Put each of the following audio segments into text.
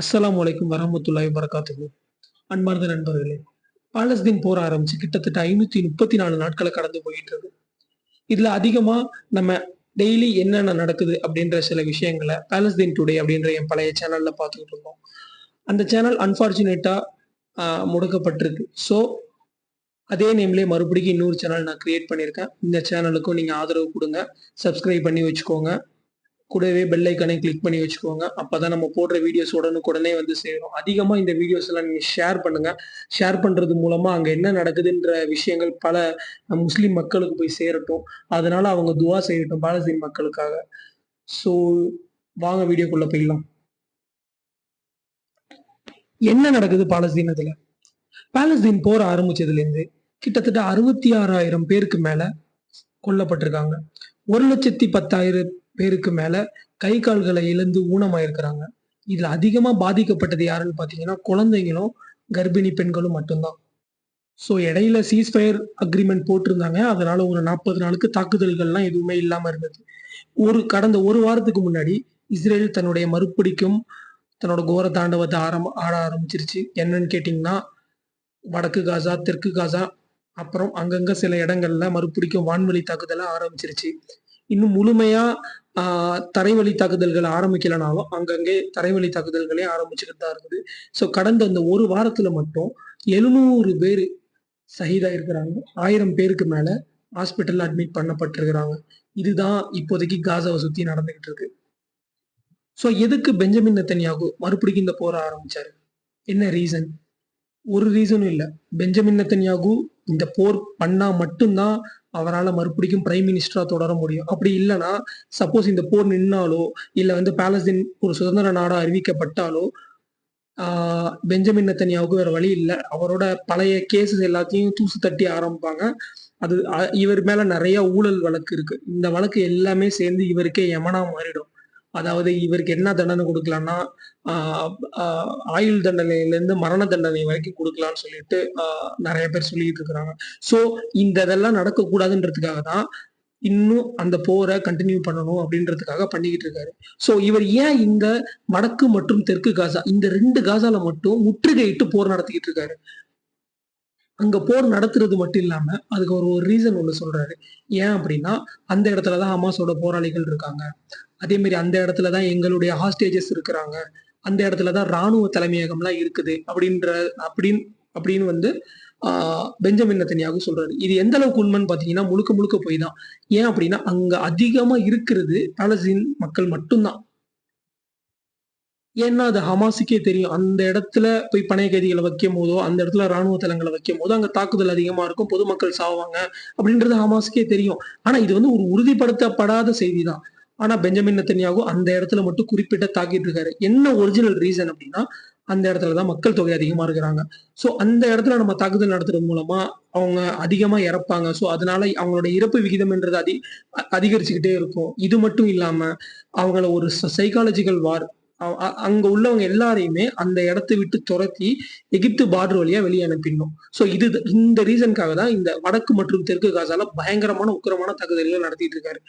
அஸ்லாம் அலைக்கும் வரமத்துல்லாய் வரகாத்துக்கும் அன்பார்ந்த நண்பர்களே பாலஸ்தீன் போர் ஆரம்பிச்சு கிட்டத்தட்ட ஐநூத்தி முப்பத்தி நாலு நாட்களை கடந்து போயிட்டு இருக்கு இதுல அதிகமா நம்ம டெய்லி என்னென்ன நடக்குது அப்படின்ற சில விஷயங்களை பாலஸ்தீன் டுடே அப்படின்ற என் பழைய சேனல்ல பார்த்துக்கிட்டு இருக்கோம். அந்த சேனல் அன்பார்ச்சுனேட்டா முடக்கப்பட்டிருக்கு. ஸோ அதே நேம்லேயே மறுபடியும் இன்னொரு சேனல் நான் கிரியேட் பண்ணியிருக்கேன். இந்த சேனலுக்கும் நீங்கள் ஆதரவு கொடுங்க. சப்ஸ்கிரைப் பண்ணி வச்சுக்கோங்க. கூடவே பெல் ஐக்கனை கிளிக் பண்ணி வச்சுக்கோங்க. அப்பதான் நம்ம போடுற வீடியோஸ் உடனுக்குடனே வந்து சேரும். அதிகமா இந்த வீடியோஸ் எல்லாம் நீங்க ஷேர் பண்ணுங்க. ஷேர் பண்றது மூலமா அங்க என்ன நடக்குதுன்ற விஷயங்கள் பல முஸ்லீம் மக்களுக்கு போய் சேரட்டும். அதனால அவங்க துவா செய்யட்டும் பாலஸ்தீன் மக்களுக்காக. ஸோ வாங்க வீடியோக்குள்ள போயிடலாம். என்ன நடக்குது பாலஸ்தீனத்தில் பாலஸ்தீன் போர் ஆரம்பிச்சதுல இருந்து கிட்டத்தட்ட அறுபத்தி ஆறாயிரம் பேருக்கு மேல கொல்லப்பட்டிருக்காங்க. ஒரு லட்சத்தி பத்தாயிரம் பேருக்கு மேல கை கால்களை இழந்து ஊனமாயிருக்கிறாங்க. இதுல அதிகமா பாதிக்கப்பட்டது யாருன்னு பாத்தீங்கன்னா குழந்தைங்களும் கர்ப்பிணி பெண்களும் மட்டும்தான். ஸோ இடையில சீஸ்ஃபயர் அக்ரிமெண்ட் போட்டிருந்தாங்க. அதனால ஒரு நாற்பது நாளுக்கு தாக்குதல்கள்லாம் எதுவுமே இல்லாம இருந்தது. ஒரு கடந்த ஒரு வாரத்துக்கு முன்னாடி இஸ்ரேல் தன்னுடைய மறுபிடிக்கும் தன்னோட கோர தாண்டவத்தை ஆரம்ப ஆட ஆரம்பிச்சிருச்சு. என்னன்னு கேட்டிங்கன்னா வடக்கு காசா தெற்கு காசா அப்புறம் அங்கங்க சில இடங்கள்ல மறுபிடிக்கும் வான்வழி தாக்குதலை ஆரம்பிச்சிருச்சு. இன்னும் முழுமையா தரைவழி தாக்குதல்கள் ஆரம்பிக்கலனாலும் அங்கங்கே தரைவழி தாக்குதல்களே ஆரம்பிச்சுக்கிட்டு தான் இருக்குது. ஸோ கடந்த அந்த ஒரு வாரத்துல மட்டும் எழுநூறு பேர் சகிதா இருக்கிறாங்க ஆயிரம் பேருக்கு மேல ஹாஸ்பிட்டல்ல அட்மிட் பண்ணப்பட்டிருக்கிறாங்க. இதுதான் இப்போதைக்கு காசாவை சுத்தி நடந்துகிட்டு இருக்கு. ஸோ எதுக்கு பெஞ்சமின் நெத்தன்யாகு மறுபடியும் இந்த போரை ஆரம்பிச்சாரு? என்ன ரீசன் ஒரு ரீசனும் இல்லை. பெஞ்சமின் நெத்தன்யாகு இந்த போர் பண்ணா மட்டும்தான் அவரால் மறுபடியும் பிரைம் மினிஸ்டராக தொடர முடியும். அப்படி இல்லைன்னா சப்போஸ் இந்த போர் நின்னாலோ இல்லை வந்து பேலஸ்தீன் ஒரு சுதந்திர நாடாக அறிவிக்கப்பட்டாலோ பெஞ்சமின் நெத்தன்யாவுக்கு வேற வழி இல்லை. அவரோட பழைய கேசஸ் எல்லாத்தையும் தூசு தட்டி ஆரம்பிப்பாங்க. அது இவர் மேல நிறைய ஊழல் வழக்கு இருக்கு. இந்த வழக்கு எல்லாமே சேர்ந்து இவருக்கே யமனா மாறிடும். அதாவது இவருக்கு என்ன தண்டனை கொடுக்கலாம்னா ஆஹ் ஆயுள் தண்டனையில இருந்து மரண தண்டனை வரைக்கும் கொடுக்கலாம்னு சொல்லிட்டு நிறைய பேர் சொல்லிட்டு இருக்கிறாங்க. சோ இந்த இதெல்லாம் நடக்கக்கூடாதுன்றதுக்காக தான் இன்னும் அந்த போரை கண்டினியூ பண்ணணும் அப்படின்றதுக்காக பண்ணிக்கிட்டு இருக்காரு. சோ இவர் ஏன் இந்த வடக்கு மற்றும் தெற்கு காசா இந்த ரெண்டு காசால மட்டும் முற்றுகையிட்டு போர் நடத்திக்கிட்டு இருக்காரு? அங்க போர் நடத்துறது மட்டும் இல்லாம அதுக்கு ஒரு ஒரு ரீசன் ஒண்ணு சொல்றாரு. ஏன் அப்படின்னா அந்த இடத்துலதான் ஹமாஸோட போராளிகள் இருக்காங்க. அதே மாதிரி அந்த இடத்துலதான் எங்களுடைய ஹாஸ்டேஜஸ் இருக்கிறாங்க. அந்த இடத்துலதான் ராணுவ தலைமையகம்லாம் இருக்குது. அப்படின்ற அப்படின்னு அப்படின்னு வந்து ஆஹ் பெஞ்சமின் நத்தனியாக சொல்றாரு. இது எந்த அளவுக்கு உண்மைன்னு பாத்தீங்கன்னா முழுக்க முழுக்க போய் தான். ஏன் அப்படின்னா அங்க அதிகமா இருக்கிறது பாலஸ்தீன் மக்கள் மட்டும்தான். ஏன்னா அது ஹமாஸுக்கே தெரியும். அந்த இடத்துல போய் பணைய கைதிகளை வைக்கும் போதோ அந்த இடத்துல ராணுவ தளங்களை வைக்கும் போதோ அங்க தாக்குதல் அதிகமா இருக்கும் பொதுமக்கள் சாவாங்க அப்படின்றது ஹமாஸுக்கே தெரியும். ஆனா இது வந்து ஒரு உறுதிப்படுத்தப்படாத செய்தி தான் ஆனா பெஞ்சமின் நெத்தன்யாகு அந்த இடத்துல மட்டும் குறிப்பிட்ட தாக்கிட்டு இருக்காரு. என்ன ஒரிஜினல் ரீசன் அப்படின்னா அந்த இடத்துல தான் மக்கள் தொகை அதிகமா இருக்கிறாங்க. ஸோ அந்த இடத்துல நம்ம தாக்குதல் நடத்துறது மூலமா அவங்க அதிகமா இறப்பாங்க. ஸோ அதனால அவங்களோட இறப்பு விகிதம்ன்றது அதி அதிகரிச்சுக்கிட்டே இருக்கும். இது மட்டும் இல்லாம அவங்கள ஒரு சைக்காலஜிக்கல் வார் அங்க உள்ளவங்க எல்லாரையுமே அந்த இடத்தை விட்டு துரத்தி எகிப்து பார்டர் வழியா வெளியே அனுப்பிடணும். சோ இது இந்த ரீசனுக்காக தான் இந்த வடக்கு மற்றும் தெற்கு காசால பயங்கரமான உக்கரமான தாக்குதல்களை நடத்திட்டு இருக்காரு.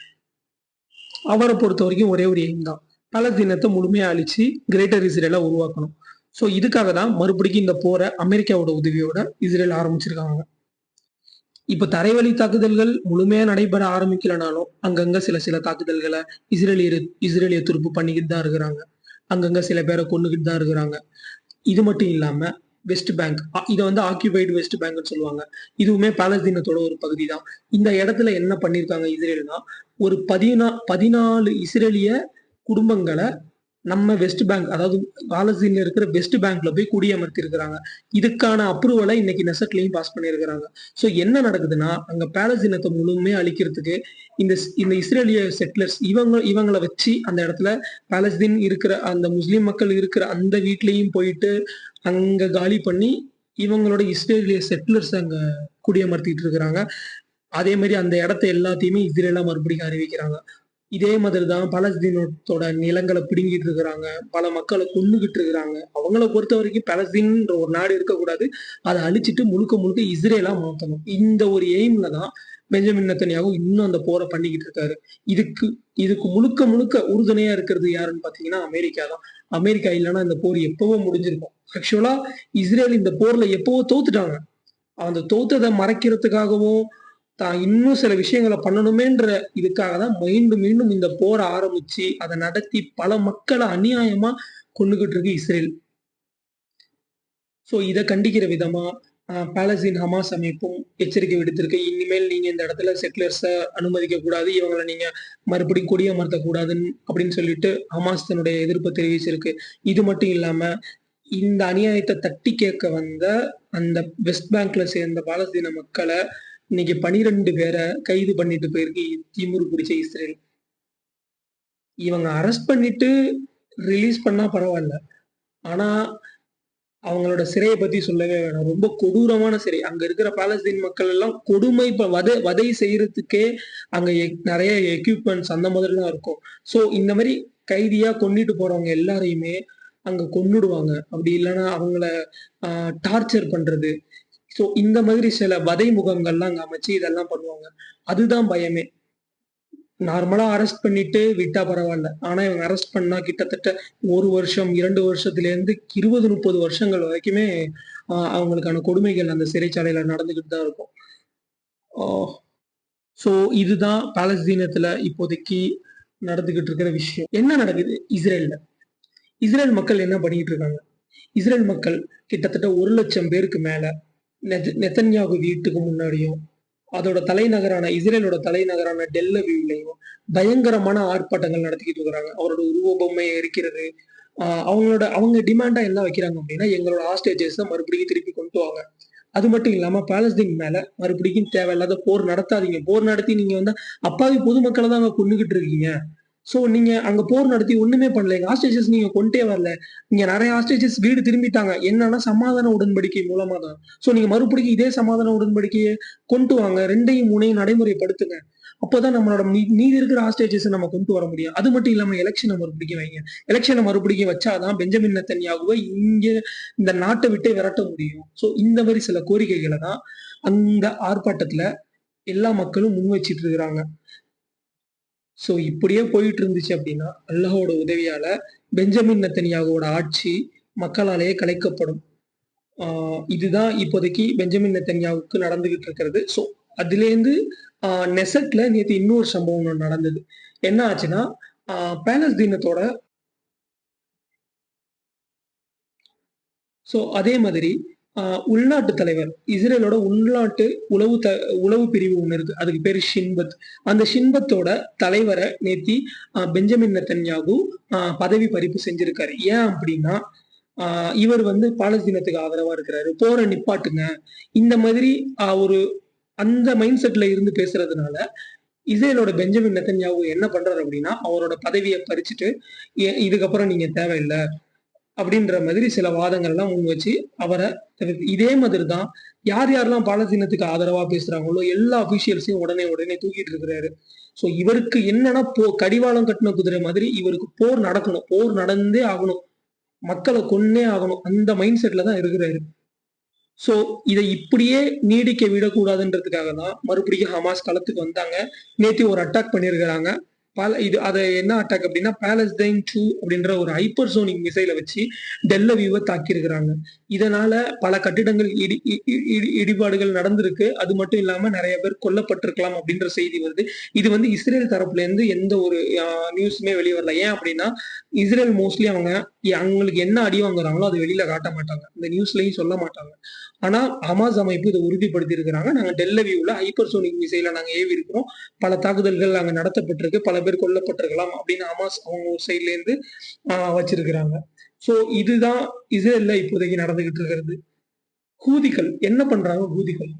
அவரை பொறுத்த வரைக்கும் ஒரே ஒரு எய்ம் தான். பலஸ்தீனத்தை முழுமையா அழிச்சு கிரேட்டர் இஸ்ரேலை உருவாக்கணும். சோ இதுக்காக தான் மறுபடியும் இந்த போரை அமெரிக்காவோட உதவியோட இஸ்ரேல் ஆரம்பிச்சிருக்காங்க. இப்ப தரைவழி தாக்குதல்கள் முழுமையா நடைபெற ஆரம்பிக்கலனாலும் அங்கங்க சில சில தாக்குதல்களை இஸ்ரேலிய இஸ்ரேலிய துருப்பு பண்ணிக்கிட்டு தான் இருக்கிறாங்க. அங்கங்க சில பேரை கொண்டுகிட்டு தான் இருக்கிறாங்க. இது மட்டும் இல்லாம வெஸ்ட் பேங்க் அ- இதை வந்து ஆக்கியூபைடு வெஸ்ட் பேங்க்னு சொல்லுவாங்க. இதுவுமே பாலஸ்தீனத்தோட ஒரு பகுதி தான். இந்த இடத்துல என்ன பண்ணிருக்காங்க இஸ்ரேல்னா ஒரு பதினா பதினாலு இஸ்ரேலிய குடும்பங்களை நம்ம வெஸ்ட் பேங்க் அதாவது பாலஸ்தீன்ல இருக்கிற வெஸ்ட் பேங்க்ல போய் குடியமர்த்தி இருக்கிறாங்க இதுக்கான அப்ரூவலை இன்னைக்கு நெசட்லயும் பாஸ் பண்ணியிருக்கிறாங்க ஸோ என்ன நடக்குதுன்னா அங்க பாலஸ்தீனத்தை முழுமையா அழிக்கிறதுக்கு இந்த ஸ்- இந்த இஸ்ரேலிய செட்டிலர்ஸ் இவங்க இவங்களை வச்சு அந்த இடத்துல பாலஸ்தீன் இருக்கிற அந்த முஸ்லிம் மக்கள் இருக்கிற அந்த வீட்லயும் போயிட்டு அங்க காலி பண்ணி இவங்களோட இஸ்ரேலிய செட்டிலர்ஸ் அங்க குடியமர்த்திட்டு இருக்கிறாங்க. அதே மாதிரி அந்த இடத்த எல்லாத்தையுமே இஸ்ரேலா மறுபடியும் அறிவிக்கிறாங்க. இதே மாதிரி தான் பலஸ்தீனத்தோட நிலங்களை பிடுங்கிட்டு இருக்கிறாங்க. பல மக்களை கொண்டுகிட்டு இருக்கிறாங்க. அவங்கள பொறுத்த வரைக்கும் பலஸ்தீன்ற ஒரு நாடு இருக்கக்கூடாது. அதை அழிச்சிட்டு முழுக்க முழுக்க இஸ்ரேலா மாத்தணும். இந்த ஒரு எய்ம்ல தான் பெஞ்சமின் நத்தனியாகவும் இன்னும் அந்த போரை பண்ணிக்கிட்டு இருக்காரு. இதுக்கு இதுக்கு முழுக்க முழுக்க உறுதுணையா இருக்கிறது யாருன்னு பாத்தீங்கன்னா அமெரிக்கா தான். அமெரிக்கா இல்லைன்னா இந்த போர் எப்பவோ முடிஞ்சிருக்கும். ஆக்சுவலா இஸ்ரேல் இந்த போர்ல எப்பவோ தோத்துட்டாங்க. அந்த தோத்ததை மறைக்கிறதுக்காகவும் தான் இன்னும் சில விஷயங்களை பண்ணணுமேன்ற இதுக்காக தான் மீண்டும் மீண்டும் இந்த போரை ஆரம்பிச்சு அதை நடத்தி பல மக்களை அநியாயமா கொண்டுகிட்டு இருக்கு இஸ்ரேல். ஸோ இதை கண்டிக்கிற விதமா பாலஸ்தீன் ஹமாஸ் அமைப்பும் எச்சரிக்கை விடுத்திருக்கு. இனிமேல் நீங்க இந்த இடத்துல செட்டிலர்ஸை அனுமதிக்க கூடாது இவங்களை நீங்க மறுபடியும் கொடியமர்த்த கூடாதுன்னு அப்படின்னு சொல்லிட்டு ஹமாஸ் தன்னுடைய எதிர்ப்பை தெரிவிச்சிருக்கு. இது மட்டும் இல்லாம இந்த அநியாயத்தை தட்டி கேட்க வந்த அந்த வெஸ்ட் பேங்க்ல சேர்ந்த பாலஸ்தீன மக்களை இன்னைக்கு பனிரெண்டு பேரை கைது பண்ணிட்டு போயிருக்கு. திமுரு பிடிச்ச இஸ்ரேல். இவங்க அரெஸ்ட் பண்ணிட்டு ரிலீஸ் பண்ணா பரவாயில்ல. ஆனா அவங்களோட சிறையை பத்தி சொல்லவே வேணாம். ரொம்ப கொடூரமான சிறை. அங்க இருக்கிற பாலஸ்தீன் மக்கள் எல்லாம் கொடுமை வதை வதை செய்யறதுக்கே அங்க எக்- நிறைய எக்யூப்மெண்ட்ஸ் அந்த மாதிரிலாம் இருக்கும். ஸோ இந்த மாதிரி கைதியா கொன்னிட்டு போறவங்க எல்லாரையுமே அங்க கொன்னுடுவாங்க. அப்படி இல்லைன்னா அவங்கள டார்ச்சர் பண்றது. ஸோ இந்த மாதிரி சில வதை முகங்கள்லாம் அங்கே அமைச்சு இதெல்லாம் பண்ணுவாங்க. அதுதான் பயமே. நார்மலா அரெஸ்ட் பண்ணிட்டு விட்டா பரவாயில்ல. ஆனா இவங்க அரெஸ்ட் பண்ணா கிட்டத்தட்ட ஒரு வருஷம் இரண்டு வருஷத்துல இருந்து இருபது முப்பது வருஷங்கள் வரைக்குமே அவங்களுக்கான கொடுமைகள் அந்த சிறைச்சாலையில நடந்துகிட்டு தான் இருக்கும். ஸோ இதுதான் பாலஸ்தீனத்துல இப்போதைக்கு நடந்துகிட்டு இருக்கிற விஷயம். என்ன நடக்குது? இஸ்ரேல்ல. இஸ்ரேல் மக்கள் என்ன பண்ணிட்டு இருக்காங்க? இஸ்ரேல் மக்கள் கிட்டத்தட்ட ஒரு லட்சம் பேருக்கு மேல நெத் நெதன்யாகு வீட்டுக்கு முன்னாடியும் அதோட தலைநகரான இஸ்ரேலோட தலைநகரான டெல்லவியூலையும் பயங்கரமான ஆர்ப்பாட்டங்கள் நடத்திக்கிட்டு இருக்கிறாங்க. அவரோட உருவ இருக்கிறது எரிக்கிறது அவங்களோட அவங்க டிமாண்டா என்ன வைக்கிறாங்க அப்படின்னா எங்களோட ஹாஸ்டேஜஸ் மறுபடியும் திருப்பி கொண்டு வாங்க. அது மட்டும் இல்லாம பாலஸ்தீன் மேல மறுபடியும் தேவையில்லாத போர் நடத்தாதீங்க. போர் நடத்தி நீங்க வந்து அப்பாவி பொதுமக்களை தான் அங்க கொண்டுகிட்டு இருக்கீங்க. ஸோ நீங்க அங்க போர் நடத்தி ஒண்ணுமே பண்ணல. எங்க ஹாஸ்டேஜஸ் நீங்க கொண்டே வரல. இங்க நிறைய ஹாஸ்டேஜஸ் வீடு திரும்பிட்டாங்க. என்னன்னா சமாதான உடன்படிக்கை மூலமா தான். ஸோ நீங்க மறுபடியும் இதே சமாதான உடன்படிக்கையை கொண்டு வாங்க. ரெண்டையும் மூணையும் நடைமுறைப்படுத்துங்க. அப்போதான் நம்மளோட மீ- மீதி இருக்கிற ஹாஸ்டேஜஸ் நம்ம கொண்டு வர முடியும். அது மட்டும் இல்லாம எலெக்ஷனை மறுபடியும் வைங்க. எலெக்ஷனை மறுபடியும் வச்சாதான் பெஞ்சமின் தனியாகவே இங்க இந்த நாட்டை விட்டே விரட்ட முடியும். ஸோ இந்த மாதிரி சில கோரிக்கைகளை தான் அந்த ஆர்ப்பாட்டத்துல எல்லா மக்களும் முன் வச்சிட்டு இருக்கிறாங்க. சோ இப்படியே போயிட்டு இருந்துச்சு அப்படின்னா அல்லாஹோட உதவியால பெஞ்சமின் நத்தனியாகோட ஆட்சி மக்களாலேயே கலைக்கப்படும். இதுதான் இப்போதைக்கு பெஞ்சமின் நெத்தன்யாவுக்கு நடந்துகிட்டு இருக்கிறது. ஸோ அதுலேருந்து ஆஹ் நெசட்ல நேற்று இன்னொரு சம்பவம் ஒன்று நடந்தது. என்ன ஆச்சுன்னா பேலஸ் தினத்தோட ஸோ அதே மாதிரி உள்நாட்டு தலைவர் இஸ்ரேலோட உள்நாட்டு உளவு த உளவு பிரிவு ஒன்று இருக்கு. அதுக்கு பேர் ஷின்பத். அந்த ஷின்பத்தோட தலைவரை நேத்தி பெஞ்சமின் நெத்தன்யாகு ஆஹ் பதவி பறிப்பு செஞ்சிருக்காரு. ஏன் அப்படின்னா இவர் வந்து பாலஸ்தீனத்துக்கு ஆதரவா இருக்கிறாரு. போரை நிப்பாட்டுங்க. இந்த மாதிரி ஒரு அந்த மைண்ட் செட்ல இருந்து பேசுறதுனால இஸ்ரேலோட பெஞ்சமின் நெத்தன்யாகு என்ன பண்றாரு அப்படின்னா அவரோட பதவியை பறிச்சுட்டு "ஏ- இதுக்கப்புறம் நீங்க தேவையில்லை. அப்படின்ற மாதிரி சில வாதங்கள் எல்லாம் முன் வச்சு அவரை இதே மாதிரி தான் யார் யாரெல்லாம் பாலஸ்தீனத்துக்கு ஆதரவா பேசுறாங்களோ எல்லா அபிஷியல்ஸையும் உடனே உடனே தூக்கிட்டு இருக்கிறாரு. ஸோ இவருக்கு என்னன்னா போ கடிவாளம் கட்டின குதிரை மாதிரி இவருக்கு போர் நடக்கணும். போர் நடந்தே ஆகணும். மக்களை கொன்னே ஆகணும். அந்த மைண்ட் செட்ல தான் இருக்கிறாரு. ஸோ இதை இப்படியே நீடிக்க விடக்கூடாதுன்றதுக்காக தான் மறுபடியும் ஹமாஸ் களத்துக்கு வந்தாங்க. நேத்தி ஒரு அட்டாக் பண்ணியிருக்கிறாங்க. பல இது அதை என்ன அட்டாக் அப்படின்னா பேலஸ்டைன் டூ அப்படின்ற ஒரு ஹைப்பர்சோனிக் மிசைலை வச்சு டெல்லவியூவை தாக்கியிருக்கிறாங்க. இதனால பல கட்டிடங்கள் இடி இ- இடி- இடிபாடுகள் நடந்திருக்கு. அது மட்டும் இல்லாம நிறைய பேர் கொல்லப்பட்டிருக்கலாம் அப்படின்ற செய்தி வருது. இது வந்து இஸ்ரேல் தரப்புல இருந்து எந்த ஒரு நியூஸுமே வெளியே வரல. ஏன் அப்படின்னா இஸ்ரேல் மோஸ்ட்லி அவங்க அவங்களுக்கு என்ன அடி வாங்குறாங்களோ அது வெளியில காட்ட மாட்டாங்க. இந்த நியூஸ்லயும் சொல்ல மாட்டாங்க. ஆனா அமாஸ் அமைப்பு இதை உறுதிப்படுத்தி இருக்கிறாங்க நாங்க டெல்லவியூல ஹைப்பர்சோனிக் மிசைல நாங்க ஏவி இருக்கிறோம் பல தாக்குதல்கள் அங்க நடத்தப்பட்டிருக்கு. பல பேர் கொல்லப்பட்டிருக்கலாம் அப்படின்னு ஹமாஸ் அவங்க சைட்ல இருந்து ஆஹ் வச்சிருக்கிறாங்க. சோ இதுதான் இஸ்ரேல்ல இப்போதைக்கு நடந்துகிட்டு இருக்கிறது. ஹூதிகள் என்ன பண்றாங்க ஹூதிகள்?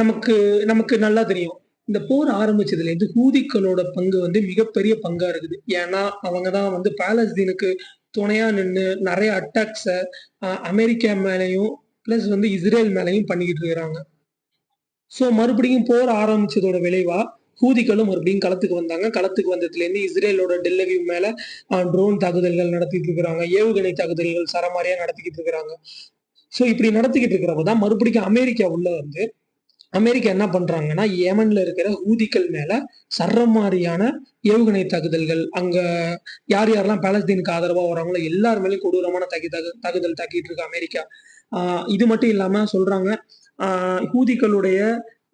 நமக்கு நமக்கு நல்லா தெரியும். இந்த போர் ஆரம்பிச்சதுல இருந்து ஹூதிகளோட பங்கு வந்து மிகப்பெரிய பங்கா இருக்குது. ஏன்னா அவங்க தான் வந்து பாலஸ்தீனுக்கு துணையா நின்று நிறைய அட்டாக்ஸ அமெரிக்கா மேலேயும் பிளஸ் வந்து இஸ்ரேல் மேலேயும் பண்ணிக்கிட்டு இருக்கிறாங்க. சோ மறுபடியும் போர் ஆரம்பிச்சதோட விளைவா ஹூதிகளும் மறுபடியும் களத்துக்கு வந்தாங்க. களத்துக்கு வந்ததுல இருந்து இஸ்ரேலோட டெல்லவியூ மேல ட்ரோன் தாக்குதல்கள் நடத்திட்டு இருக்கிறாங்க. ஏவுகணை தாக்குதல்கள் சரமாரியா நடத்திக்கிட்டு இருக்கிறாங்க. சோ இப்படி நடத்திக்கிட்டு இருக்கிறப்ப தான் மறுபடியும் அமெரிக்கா உள்ள வந்து அமெரிக்கா என்ன பண்றாங்கன்னா, ஏமன்ல இருக்கிற ஊதிக்கள் மேல சரமாரியான ஏவுகணை தாக்குதல்கள், அங்க யார் யாரெல்லாம் பாலஸ்தீனுக்கு ஆதரவா வராங்களோ எல்லார் மேலேயும் கொடூரமான தாக்கி தாக்குதல் தாக்கிட்டு இருக்கு அமெரிக்கா. ஆஹ் இது மட்டும் இல்லாம சொல்றாங்க, ஆஹ் ஹூதிகளுடைய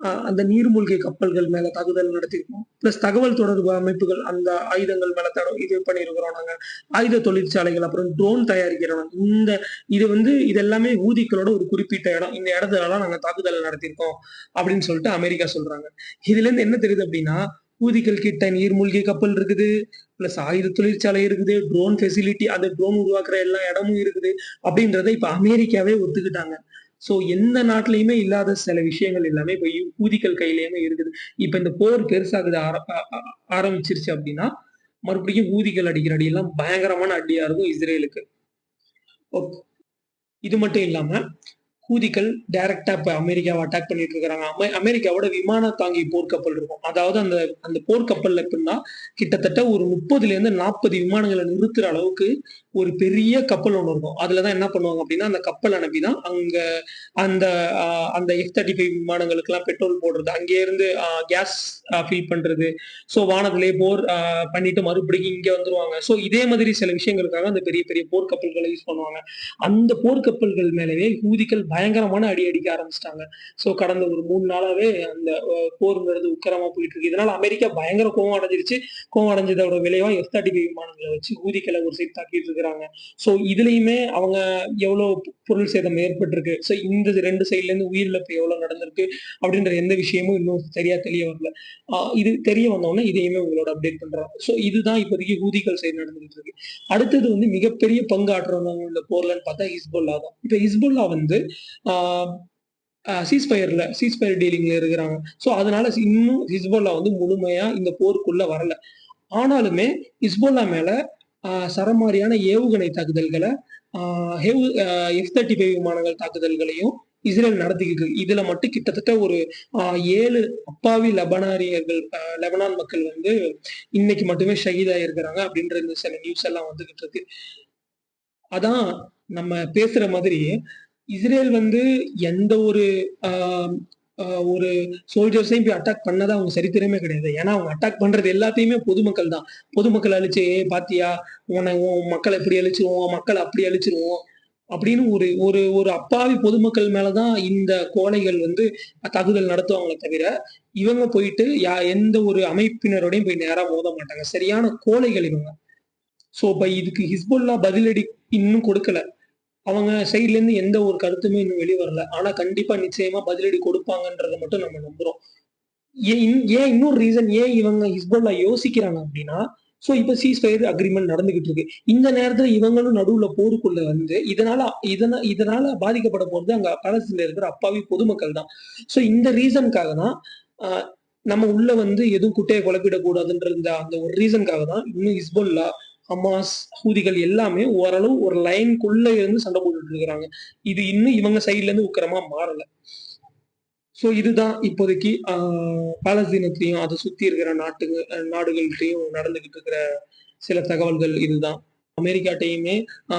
அந்த நீர்மூழ்கி கப்பல்கள் மேல தாக்குதல் நடத்தியிருக்கோம். பிளஸ் தகவல் தொடர்பு அமைப்புகள், அந்த ஆயுதங்கள் மேல தடம் இது பண்ணியிருக்கிறோம் நாங்க. ஆயுத தொழிற்சாலைகள், அப்புறம் ட்ரோன் தயாரிக்கிறோம். இந்த இது வந்து இதெல்லாமே ஊதிக்களோட ஒரு குறிப்பிட்ட இடம். இந்த இடத்துலலாம் நாங்க தாக்குதல் நடத்தியிருக்கோம். அப்படின்னு சொல்லிட்டு அமெரிக்கா சொல்றாங்க. இதுலேருந்து என்ன தெரியுது அப்படின்னா, ஊதிகள் கிட்ட நீர்மூழ்கி கப்பல் இருக்குது. பிளஸ் ஆயுத தொழிற்சாலை இருக்குது. ட்ரோன் ஃபெசிலிட்டி அந்த ட்ரோன் உருவாக்குற எல்லா இடமும் இருக்குது. அப்படின்றத இப்ப அமெரிக்காவே ஒத்துக்கிட்டாங்க. ஸோ எந்த நாட்டிலயுமே இல்லாத சில விஷயங்கள் எல்லாமே இப்போ ஊதிகள் ஹூதிகள் இருக்குது. இப்ப இந்த போர் பெருசாகுது ஆரம்பிச்சிருச்சு அப்படின்னா, மறுபடியும் ஊதிகள் அடிக்கிற அடியெல்லாம் பயங்கரமான அடியா இருக்கும் இஸ்ரேலுக்கு. ஓக் இது மட்டும் இல்லாம, ஹூதிகள் டைரக்டா இப்ப அமெரிக்காவை அட்டாக் பண்ணிட்டு இருக்காங்க. அமெ அமெரிக்காவோட விமான தாங்கி போர்க்கப்பல் இருக்கும். அதாவது அந்த அந்த போர்க்கப்பல்ல எப்படின்னா, கிட்டத்தட்ட ஒரு 30லேருந்து 40 விமானங்கள நிறுத்துற அளவுக்கு ஒரு பெரிய கப்பல் ஒன்று இருக்கும். அதுலதான் என்ன பண்ணுவாங்க அப்படின்னா, அந்த கப்பல் அனுப்பிதான் அங்க அந்த அந்த எஃப் தேர்ட்டி ஃபைவ் விமானங்களுக்கு எல்லாம் பெட்ரோல் போடுறது, அங்கேயே இருந்து கேஸ் ஃபில் பண்றது. ஸோ வானத்திலேயே போர் பண்ணிட்டு மறுபடியும் இங்க வந்துருவாங்க. ஸோ இதே மாதிரி சில விஷயங்களுக்காக அந்த பெரிய பெரிய போர்க்கப்பல்களை யூஸ் பண்ணுவாங்க. அந்த போர்க்கப்பல்கள் மேலவே ஹூதிகள் பயங்கரமான அடி அடிக்க ஆரம்பிச்சிட்டாங்க ஸோ கடந்த ஒரு மூணு நாளாவே அந்த அ போர்ங்கிறது உக்கிரமா போயிட்டு இருக்கு. இதனால அமெரிக்கா பயங்கர கோவம் அடைஞ்சிருச்சு. கோவம் அடைஞ்சதோட விளைவா F-35 விமானங்கள வச்சு ஹூதிகள ஒரு சைடு தாக்கிட்டு இருக்கிறாங்க. ஸோ இதுலயுமே அவங்க எவ்வளோ பொருள் சேதம் ஏற்பட்டிருக்கு. ஸோ இந்த ரெண்டு சைட்ல இருந்து உயிரிழப்பு எவ்வளோ நடந்திருக்கு அப்படின்ற எந்த விஷயமும் இன்னும் சரியா தெரிய வரல. இது தெரிய வந்தோடனே இதையுமே உங்களோட அப்டேட் பண்றாங்க ஸோ இதுதான் இப்போதைக்கு ஊதிகள் சைடு நடந்துகிட்டு இருக்கு. அடுத்தது வந்து மிகப்பெரிய பங்கு ஆற்றுறவங்க இந்த போர்லன்னு பார்த்தா ஹிஸ்புல்லா தான். இப்போ ஹிஸ்புல்லா வந்து ஆ சீஸ்பயர் சீஸ் டீலிங்ல இருக்கிறாங்க. ஸோ அதனால இன்னும் ஹிஸ்போல்லா வந்து முழுமையா இந்த போருக்குள்ள வரல. ஆனாலுமே ஹிஸ்போல்லா மேல சரமாரியான ஏவுகணை தாக்குதல்களை ஆ ஹேவ் அ F-35 விமானங்கள் தாக்குதல்களையும் இஸ்ரேல் நடத்திக்கிட்டு இருக்கு. இதுல மட்டும் கிட்டத்தட்ட ஒரு ஏழு அப்பாவி லெபனாரியர்கள் லெபனான் மக்கள் வந்து இன்னைக்கு மட்டுமே ஷஹீத் ஆயிருக்கிறாங்க அப்படின்ற இந்த சில நியூஸ் எல்லாம் வந்துகிட்டு இருக்கு. அதான் நம்ம பேசுற மாதிரி, இஸ்ரேல் வந்து எந்த ஒரு ஒரு சோல்ஜர்ஸையும் போய் அட்டாக் பண்ணதான் அவங்க சரித்திரமே கிடையாது. ஏன்னா அவங்க அட்டாக் பண்றது எல்லாத்தையுமே பொதுமக்கள் தான். பொதுமக்கள் அழிச்சு, ஏ பாத்தியா? உன உன் மக்கள இப்படி அழிச்சுருவோம், மக்களை அப்படி அழிச்சிருவோம் அப்படின்னு ஒரு ஒரு ஒரு அப்பாவி பொதுமக்கள் மேலதான் இந்த கோழைகள் வந்து தாக்குதல் நடத்துவாங்களே தவிர, இவங்க போயிட்டு யா எந்த ஒரு அமைப்பினரோடையும் போய் நேரா மோத மாட்டாங்க. சரியான கோழைகள் இவங்க. ஸோ இப்ப இதுக்கு ஹிஸ்புல்லா பதிலடி இன்னும் கொடுக்கல. அவங்க சைட்லேருந்து எந்த ஒரு கருத்துமே இன்னும் வெளியே வரல. ஆனால் கண்டிப்பாக நிச்சயமா பதிலடி கொடுப்பாங்கன்றத மட்டும் நம்ம நம்புகிறோம் ஏன் ஏன் இன்னொரு ரீசன் ஏன் இவங்க ஹிஸ்புல்லா யோசிக்கிறாங்க அப்படின்னா, ஸோ இப்போ சீஸ் ஃபயர் அக்ரிமெண்ட் நடந்துகிட்டு இருக்கு. இந்த நேரத்தில் இவங்களும் நடுவில் போருக்குள்ள வந்து இதனால இதனால் இதனால பாதிக்கப்பட போகிறது அங்கே பாலஸ்தீன்ல இருக்கிற அப்பாவி பொதுமக்கள் தான். ஸோ இந்த ரீசனுக்காக தான் நம்ம உள்ள வந்து எதுவும் குட்டையை குழப்பிடக்கூடாதுன்ற அந்த ஒரு ரீசனுக்காக தான் இன்னும் ஹிஸ்புல்லா, ஹமாஸ், ஹூதிகள் எல்லாமே ஓரளவு ஒரு லைன்குள்ள இருந்து சண்டை போட்டுட்டு இருக்கிறாங்க. இது இன்னும் இவங்க சைட்லேருந்து உக்கிரமா மாறல. ஸோ இதுதான் இப்போதைக்கு பாலஸ்தீனத்திலையும் அதை சுத்தி இருக்கிற நாட்டுங்க நாடுகள்கிட்டையும் நடந்துகிட்டு இருக்கிற சில தகவல்கள் இதுதான். அமெரிக்காட்டையுமே அ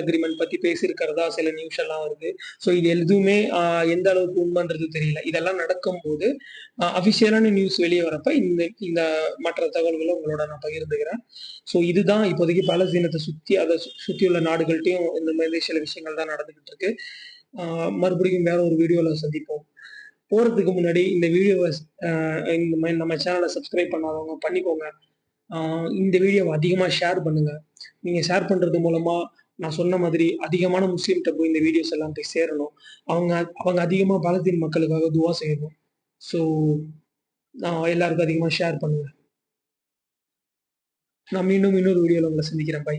அக்ரிமெண்ட் ஃபயர் பத்தி பேசியிருக்கிறதா சில நியூஸ் எல்லாம் வருது. ஸோ இது எதுவுமே எந்த அளவுக்கு உண்மைன்றது தெரியல. இதெல்லாம் நடக்கும்போது அஃபிஷியலான நியூஸ் வெளியே வரப்ப இந்த இந்த மற்ற தகவல்களை உங்களோட நான் பகிர்ந்துக்கிறேன். ஸோ இதுதான் இப்போதைக்கு பாலஸ்தீனத்த சுற்றி அதை சு சுத்தியுள்ள நாடுகள்ட்டையும் இந்த மாதிரி சில விஷயங்கள் தான் நடந்துகிட்டு இருக்கு. மறுபடியும் வேற ஒரு வீடியோல சந்திப்போம். போறதுக்கு முன்னாடி இந்த வீடியோவை இந்த மாதிரி நம்ம சேனலை சப்ஸ்கிரைப் பண்ணாதவங்க பண்ணிக்கோங்க. இந்த வீடியோவை அதிகமாக ஷேர் பண்ணுங்க. நீங்கள் ஷேர் பண்ணுறது மூலமாக நான் சொன்ன மாதிரி அதிகமான முஸ்லீம்கிட்ட போய் இந்த வீடியோஸ் எல்லாம் போய் சேரணும். அவங்க அவங்க அதிகமாக பாலஸ்தீன் மக்களுக்காக துவா செய்யணும். ஸோ நான் எல்லாருக்கும் அதிகமாக ஷேர் பண்ணுவேன் நான் மீண்டும் இன்னொரு வீடியோவில் உங்களை சந்திக்கிறேன். பை.